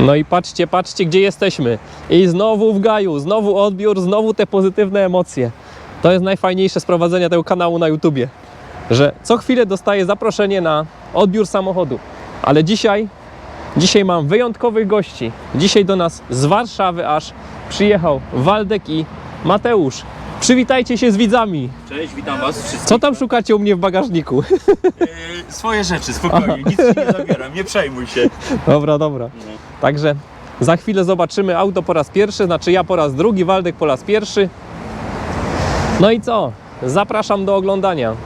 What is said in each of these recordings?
No i patrzcie, patrzcie, gdzie jesteśmy. I znowu w gaju, znowu odbiór, znowu te pozytywne emocje. To jest najfajniejsze sprowadzenie tego kanału na YouTubie, że co chwilę dostaję zaproszenie na odbiór samochodu. Ale dzisiaj, dzisiaj mam wyjątkowych gości. Dzisiaj do nas z Warszawy aż przyjechał Waldek i Mateusz. Przywitajcie się z widzami. Cześć, witam was wszystkich. Co tam szukacie u mnie w bagażniku? Yy, swoje rzeczy, spokojnie, nic ci nie zabieram, nie przejmuj się. Dobra, dobra. Także za chwilę zobaczymy auto po raz pierwszy, znaczy ja po raz drugi, Waldek po raz pierwszy. No i co? Zapraszam do oglądania.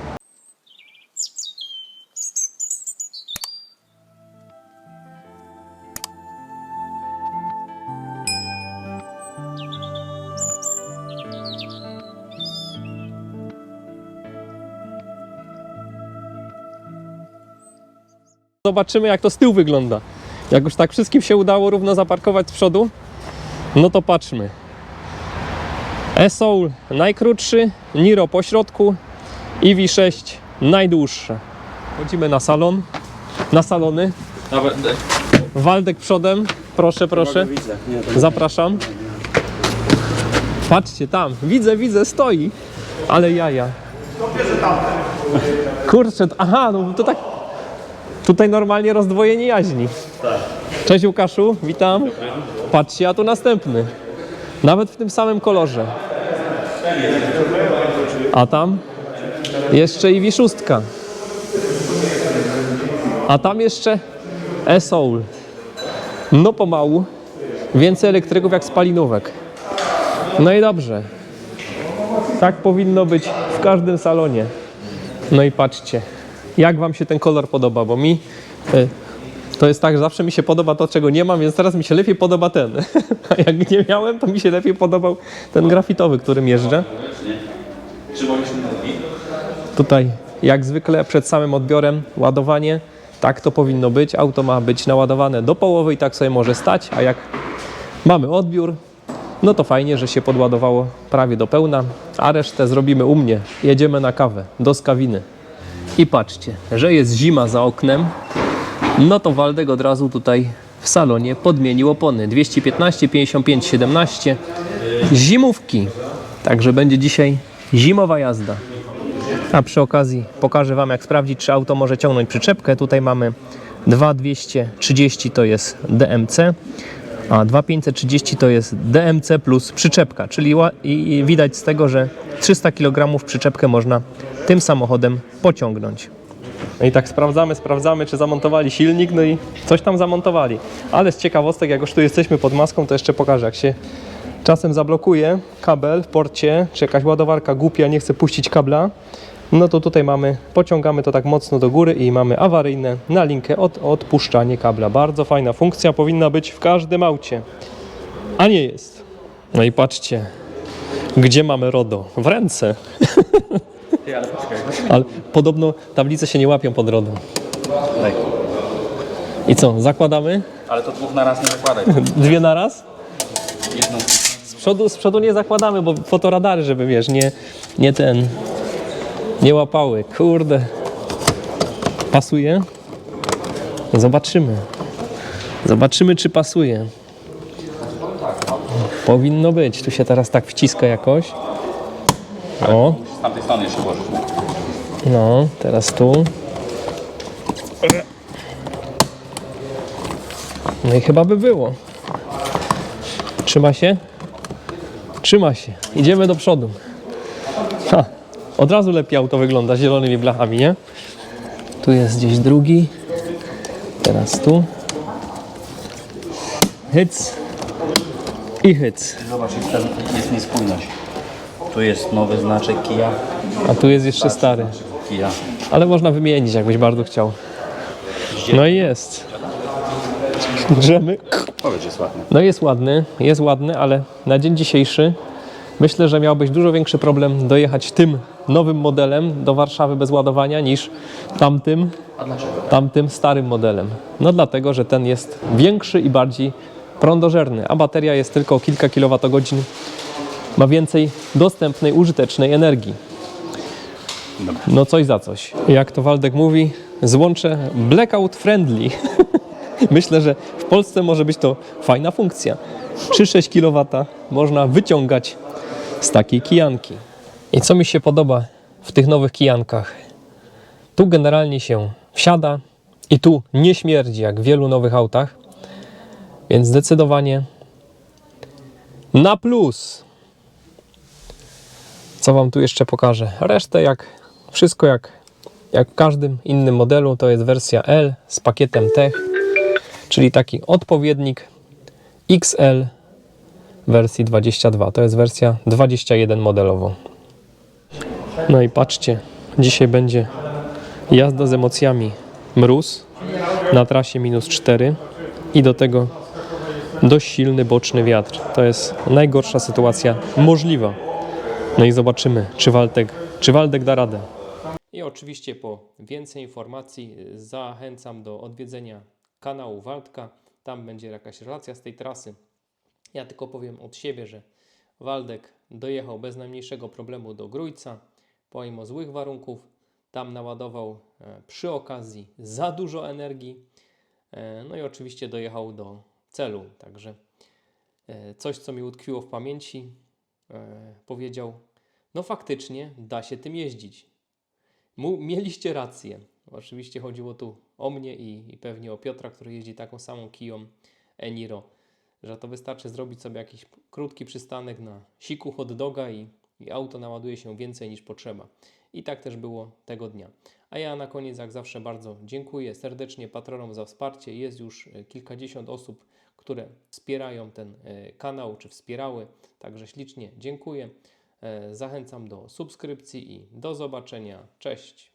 Zobaczymy jak to z tyłu wygląda. Jak już tak wszystkim się udało równo zaparkować z przodu, no to patrzmy. E-Soul najkrótszy, Niro po środku i V6 najdłuższe. Wchodzimy na salon, na salony. Waldek przodem, proszę, proszę. Zapraszam. Patrzcie tam, widzę, widzę, stoi. Ale jaja. Kurczę, aha, no to tak. Tutaj normalnie rozdwojenie jaźni. Cześć Łukaszu, witam. Patrzcie, a tu następny. Nawet w tym samym kolorze. A tam jeszcze i W6. A tam jeszcze E-Soul. No pomału. Więcej elektryków jak spalinówek. No i dobrze. Tak powinno być w każdym salonie. No i patrzcie, jak Wam się ten kolor podoba, bo mi y, to jest tak, że zawsze mi się podoba to, czego nie mam, więc teraz mi się lepiej podoba ten. A jak nie miałem, to mi się lepiej podobał ten grafitowy, którym jeżdżę. Czy mogę się? Tutaj, jak zwykle, przed samym odbiorem ładowanie. Tak to powinno być. Auto ma być naładowane do połowy i tak sobie może stać, a jak mamy odbiór, no to fajnie, że się podładowało prawie do pełna, a resztę zrobimy u mnie. Jedziemy na kawę do skawiny. I patrzcie, że jest zima za oknem, no to Waldek od razu tutaj w salonie podmienił opony. 215, 55, 17. Zimówki. Także będzie dzisiaj zimowa jazda. A przy okazji pokażę Wam, jak sprawdzić, czy auto może ciągnąć przyczepkę. Tutaj mamy 2230 to jest DMC, a 2530 to jest DMC plus przyczepka, czyli widać z tego, że 300 kg przyczepkę można tym samochodem pociągnąć. No i tak sprawdzamy, sprawdzamy, czy zamontowali silnik, no i coś tam zamontowali. Ale z ciekawostek, jak już tu jesteśmy pod maską, to jeszcze pokażę, jak się czasem zablokuje kabel w porcie, czy jakaś ładowarka głupia nie chce puścić kabla, no to tutaj mamy, pociągamy to tak mocno do góry i mamy awaryjne na linkę od odpuszczanie kabla. Bardzo fajna funkcja, powinna być w każdym aucie, a nie jest. No i patrzcie, gdzie mamy RODO? W ręce. Ty, ale poczekaj, Ale podobno tablice się nie łapią pod RODO. Daj. I co, zakładamy? Ale to dwóch na raz nie zakładaj. Dwie na raz? Jedną. Z przodu, z przodu nie zakładamy, bo fotoradary, żeby wiesz, nie, nie ten, nie łapały. Kurde. Pasuje? Zobaczymy. Zobaczymy, czy pasuje. Powinno być. Tu się teraz tak wciska jakoś. O, tamtej strony jeszcze włożyć. no, teraz tu. No i chyba by było. Trzyma się? Trzyma się. Idziemy do przodu. Ha, od razu lepiej auto wygląda z zielonymi blachami, nie? Tu jest gdzieś drugi. Teraz tu. Hyc. I hyc. Zobacz, jest, jest niespójność. Tu jest nowy znaczek Kia. A tu jest jeszcze stary. Kia. Ale można wymienić, jakbyś bardzo chciał. No i jest. Grzemy. Powiedz, że jest ładny. No jest ładny, jest ładny, ale na dzień dzisiejszy myślę, że miałbyś dużo większy problem dojechać tym nowym modelem do Warszawy bez ładowania niż tamtym, tamtym starym modelem. No dlatego, że ten jest większy i bardziej prądożerny, a bateria jest tylko o kilka kilowatogodzin. Ma więcej dostępnej, użytecznej energii. No coś za coś. Jak to Waldek mówi, złącze blackout friendly. Myślę, że w Polsce może być to fajna funkcja. 3-6 kW można wyciągać z takiej kijanki. I co mi się podoba w tych nowych kijankach? Tu generalnie się wsiada i tu nie śmierdzi jak w wielu nowych autach, więc zdecydowanie na plus. Co Wam tu jeszcze pokażę? Resztę jak wszystko jak, jak w każdym innym modelu to jest wersja L z pakietem Tech, czyli taki odpowiednik XL wersji 22. To jest wersja 21 modelowo. No i patrzcie, dzisiaj będzie jazda z emocjami. Mróz na trasie minus 4 i do tego dość silny boczny wiatr. To jest najgorsza sytuacja możliwa. No i zobaczymy, czy Waldek, czy Waldek da radę. I oczywiście po więcej informacji y, zachęcam do odwiedzenia kanału Waldka. Tam będzie jakaś relacja z tej trasy. Ja tylko powiem od siebie, że Waldek dojechał bez najmniejszego problemu do Grójca, pomimo złych warunków. Tam naładował e, przy okazji za dużo energii. E, No i oczywiście dojechał do celu. Także e, coś, co mi utkwiło w pamięci, powiedział: No faktycznie da się tym jeździć. Mieliście rację. Oczywiście chodziło tu o mnie i, i pewnie o Piotra, który jeździ taką samą kiją Eniro, że to wystarczy zrobić sobie jakiś krótki przystanek na siku hot doga i, i auto naładuje się więcej niż potrzeba. I tak też było tego dnia. A ja na koniec, jak zawsze, bardzo dziękuję serdecznie patronom za wsparcie. Jest już e, kilkadziesiąt osób, które wspierają ten e, kanał, czy wspierały. Także ślicznie dziękuję. E, Zachęcam do subskrypcji i do zobaczenia. Cześć.